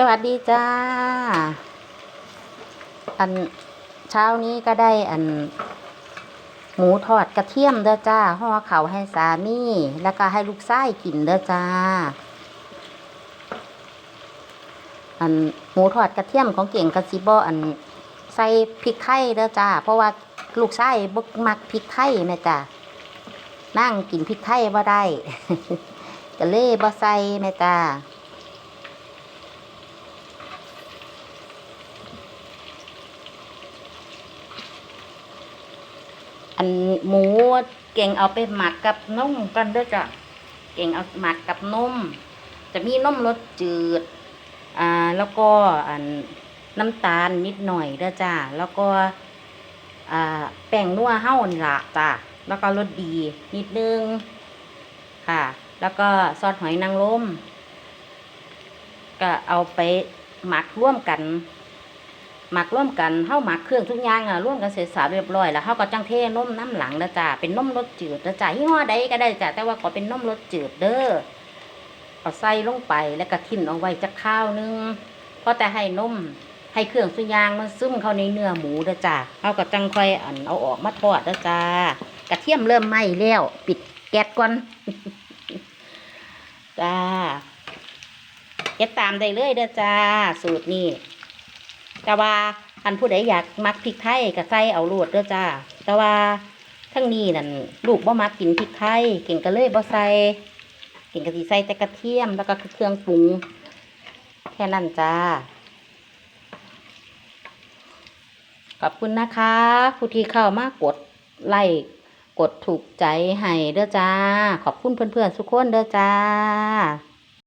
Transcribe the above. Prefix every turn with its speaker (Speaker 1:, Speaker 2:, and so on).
Speaker 1: สวัสดีจ้า อันเช้านี้ก็ได้อัน หมูทอดกระเทียมเด้อจ้าห่อเขาให้สามีแล้วก็ให้ลูกชายกินเด้อจ้า อันหมูทอดกระเทียมของเก่งกะซิบอัน ใส่พริกไทยเด้อจ้า เพราะว่าลูกชายบ่มักพริกไทยแม่จ้านั่งกินพริกไทยบ่ได้ก็เลยบ่ใส่แม่จ้า อันหมูเก่งเอาไปหมักกับนมกันด้อจ้ะเก่งเอาหมักกับนม จะมีนมรสจืด อ่า แล้วก็อันน้ำตาลนิดหน่อยด้อจ้าแล้วก็ อ่า แป้งนัวเฮ้านี่ละจ้าแล้วก็รสดีนิดนึง ค่ะ แล้วก็ซอสหอยนางรมก็เอาไปหมักร่วมกัน หมักร่วมกันเฮาหมักเครื่องทุกอย่างอะร่วมกันเสร็จสรรพเรียบร้อยแล้วเฮาก็จังเทนมน้ำหลังนะจ้าเป็นนมรสจืดนะจ้ายี่ห้อใดก็ได้จ้าแต่ว่าขอเป็นนมรสจืดเด้อเอาใส่ลงไปแล้วก็ทิ้งเอาไว้จักข้าวนึงเพราะแต่ให้นมให้เครื่องทุกอย่างมันซึมเข้าในเนื้อหมูเด้อจ้าเฮาก็จังค่อยอันเอาออกมาทอดเด้อจ้ากระเทียมเริ่มไหม้แล้วปิดแก๊สก่อนจ้าเฮ็ดตามได้เลยเด้อจ้า สูตรนี้ แต่ว่าอันผู้ใดอยากมักพริกไทยก็ใส่เอาโลดเด้อจ้า แต่ว่าทั้งนี้นั่นลูกบ่มักกินพริกไทยเก่งก็เลยบ่ใส่เก่งก็สิใส่แต่กระเทียมแล้วก็เครื่องปรุงแค่นั้นจ้า ขอบคุณนะคะ ผู้ที่เข้ามากดไลค์กดถูกใจให้เด้อจ้า ขอบคุณเพื่อนๆทุกคนเด้อจ้า